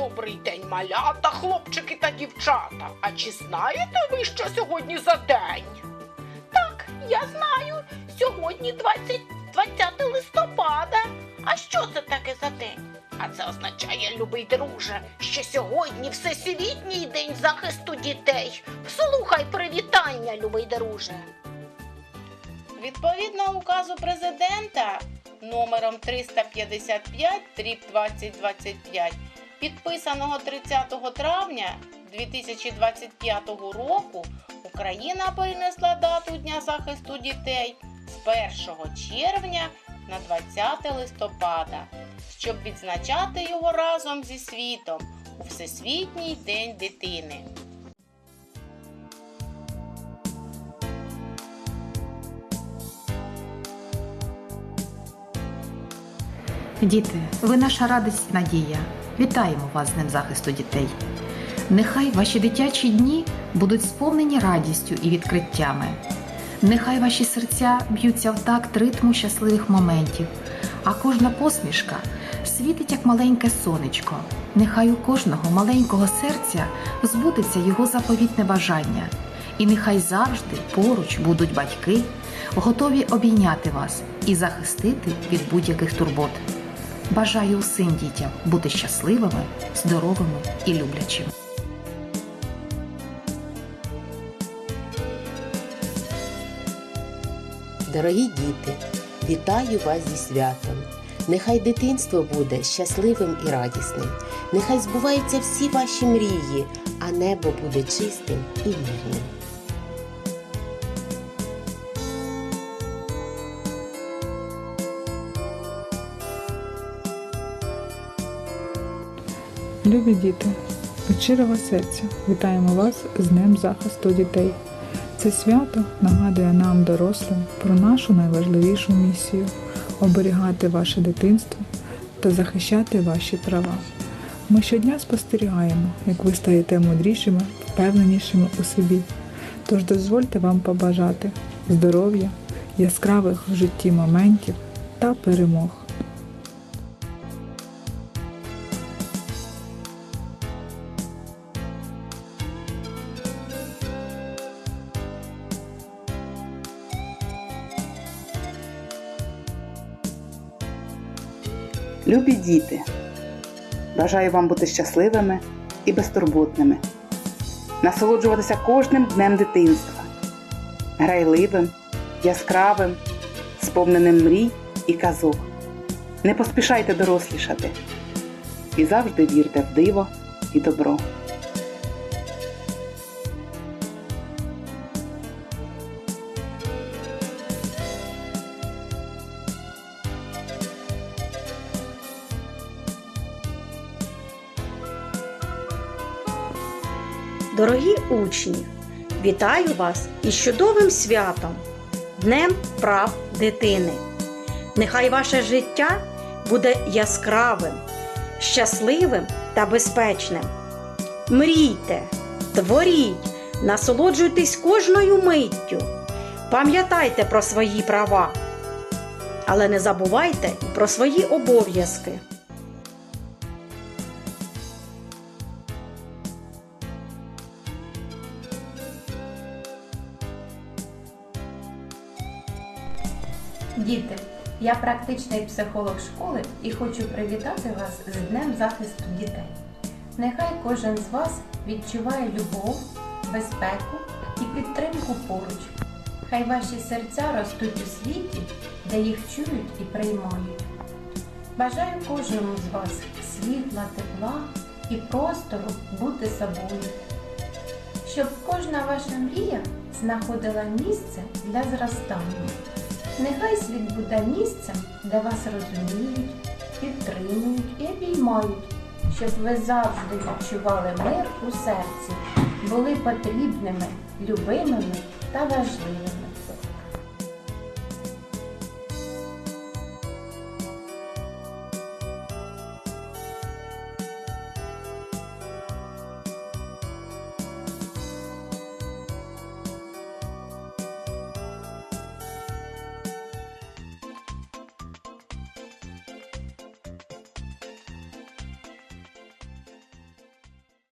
Добрий день, малята, хлопчики та дівчата. А чи знаєте ви, що сьогодні за день? Так, я знаю. Сьогодні 20, 20 листопада. А що це таке за день? А це означає, любий друже, що сьогодні Всесвітній день захисту дітей. Слухай привітання, любий друже. Відповідно указу президента номером 355 дріб 2025, підписаного 30 травня 2025 року, Україна перенесла дату Дня захисту дітей з 1 червня на 20 листопада, щоб відзначати його разом зі світом у Всесвітній день дитини. Діти, ви наша радість і надія. Вітаємо вас з Днем захисту дітей. Нехай ваші дитячі дні будуть сповнені радістю і відкриттями. Нехай ваші серця б'ються в такт ритму щасливих моментів, а кожна посмішка світить як маленьке сонечко. Нехай у кожного маленького серця збудеться його заповітне бажання, і нехай завжди поруч будуть батьки, готові обійняти вас і захистити від будь-яких турбот. Бажаю усім дітям бути щасливими, здоровими і люблячими. Дорогі діти, вітаю вас зі святом. Нехай дитинство буде щасливим і радісним. Нехай збуваються всі ваші мрії, а небо буде чистим і мирним. Любі діти, від щирого серця вітаємо вас з Днем захисту дітей. Це свято нагадує нам, дорослим, про нашу найважливішу місію оберігати ваше дитинство та захищати ваші права. Ми щодня спостерігаємо, як ви стаєте мудрішими, впевненішими у собі. Тож дозвольте вам побажати здоров'я, яскравих в житті моментів та перемог. Любі діти, бажаю вам бути щасливими і безтурботними, насолоджуватися кожним днем дитинства, грайливим, яскравим, сповненим мрій і казок. Не поспішайте дорослішати і завжди вірте в диво і добро. Дорогі учні, вітаю вас із чудовим святом, Днем прав дитини. Нехай ваше життя буде яскравим, щасливим та безпечним. Мрійте, творіть, насолоджуйтесь кожною миттю. Пам'ятайте про свої права, але не забувайте про свої обов'язки. Діти, я практичний психолог школи і хочу привітати вас з Днем захисту дітей. Нехай кожен з вас відчуває любов, безпеку і підтримку поруч. Хай ваші серця ростуть у світі, де їх чують і приймають. Бажаю кожному з вас світла, тепла і простору бути собою, щоб кожна ваша мрія знаходила місце для зростання. Нехай світ буде місцем, де вас розуміють, підтримують і обіймають, щоб ви завжди відчували мир у серці, були потрібними, любимими та важливими.